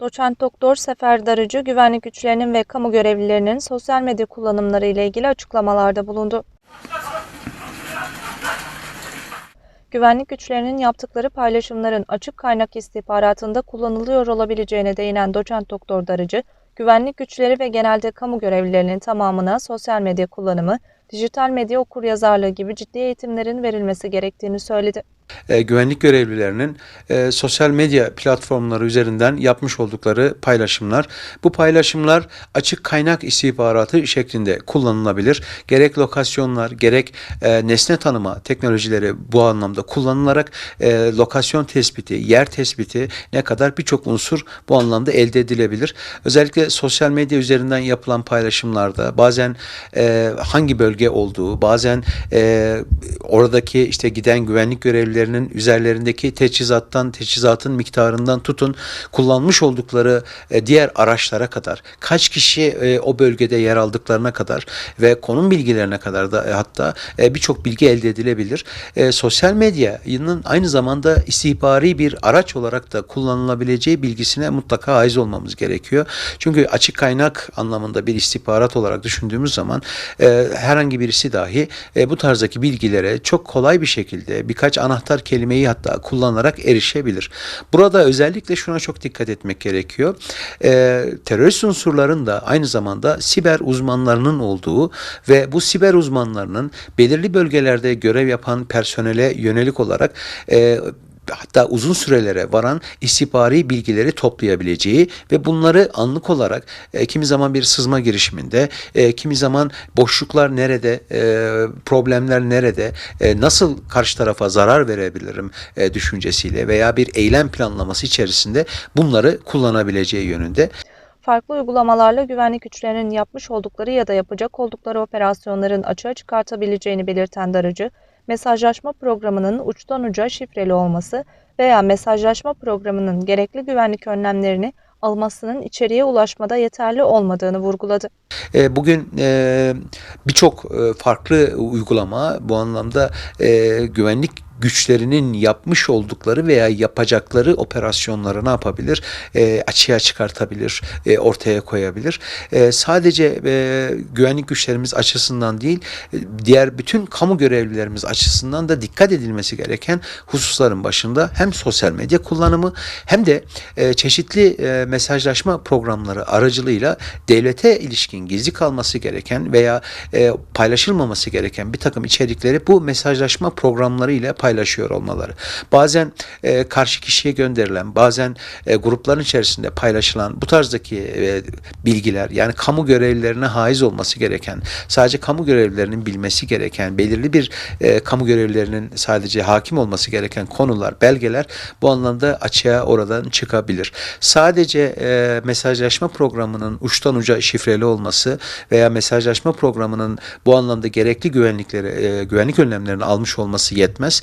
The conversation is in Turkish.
Doçent Doktor Sefer Darıcı, güvenlik güçlerinin ve kamu görevlilerinin sosyal medya kullanımları ile ilgili açıklamalarda bulundu. Güvenlik güçlerinin yaptıkları paylaşımların açık kaynak istihbaratında kullanılıyor olabileceğine değinen Doçent Doktor Darıcı, güvenlik güçleri ve genelde kamu görevlilerinin tamamına sosyal medya kullanımı, dijital medya okuryazarlığı gibi ciddi eğitimlerin verilmesi gerektiğini söyledi. E, güvenlik görevlilerinin e, sosyal medya platformları üzerinden yapmış oldukları paylaşımlar. Bu paylaşımlar açık kaynak istihbaratı şeklinde kullanılabilir. Gerek lokasyonlar, gerek e, nesne tanıma teknolojileri bu anlamda kullanılarak e, lokasyon tespiti, yer tespiti ne kadar birçok unsur bu anlamda elde edilebilir. Özellikle sosyal medya üzerinden yapılan paylaşımlarda bazen e, hangi bölge olduğu, bazen e, oradaki işte giden güvenlik görevlilerinin üzerlerindeki teçhizattan, teçhizatın miktarından tutun kullanmış oldukları e, diğer araçlara kadar, kaç kişi e, o bölgede yer aldıklarına kadar ve konum bilgilerine kadar da e, hatta birçok bilgi elde edilebilir. Sosyal medyanın aynı zamanda istihbari bir araç olarak da kullanılabileceği bilgisine mutlaka haiz olmamız gerekiyor. Çünkü açık kaynak anlamında bir istihbarat olarak düşündüğümüz zaman herhangi birisi dahi bu tarzdaki bilgilere çok kolay bir şekilde birkaç anahtar kelimeyi hatta kullanarak erişebilir. Burada özellikle şuna çok dikkat etmek gerekiyor. E, terörist unsurların da aynı zamanda siber uzmanlarının olduğu ve bu siber uzmanlarının belirli bölgelerde görev yapan personele yönelik olarak e, hatta uzun sürelere varan istihbari bilgileri toplayabileceği ve bunları anlık olarak e, kimi zaman bir sızma girişiminde, e, kimi zaman boşluklar nerede, e, problemler nerede, e, nasıl karşı tarafa zarar verebilirim e, düşüncesiyle veya bir eylem planlaması içerisinde bunları kullanabileceği yönünde. Farklı uygulamalarla güvenlik güçlerinin yapmış oldukları ya da yapacak oldukları operasyonların açığa çıkartabileceğini belirten Darıcı, mesajlaşma programının uçtan uca şifreli olması veya mesajlaşma programının gerekli güvenlik önlemlerini almasının içeriye ulaşmada yeterli olmadığını vurguladı. E, Bugün e, birçok e, farklı uygulama bu anlamda güvenlik güçlerinin yapmış oldukları veya yapacakları operasyonları ne yapabilir? E, açığa çıkartabilir, e, ortaya koyabilir. E, sadece e, güvenlik güçlerimiz açısından değil, e, diğer bütün kamu görevlilerimiz açısından da dikkat edilmesi gereken hususların başında hem sosyal medya kullanımı hem de e, çeşitli e, mesajlaşma programları aracılığıyla devlete ilişkin gizli kalması gereken veya e, paylaşılmaması gereken bir takım içerikleri bu mesajlaşma programları ile paylaşıyor olmaları. Bazen e, karşı kişiye gönderilen, bazen e, grupların içerisinde paylaşılan bu tarzdaki e, bilgiler yani kamu görevlilerine haiz olması gereken, sadece kamu görevlilerinin bilmesi gereken, belirli bir e, kamu görevlilerinin sadece hakim olması gereken konular, belgeler bu anlamda açığa oradan çıkabilir. Sadece e, mesajlaşma programının uçtan uca şifreli olması veya mesajlaşma programının bu anlamda gerekli güvenlikleri, e, güvenlik önlemlerini almış olması yetmez.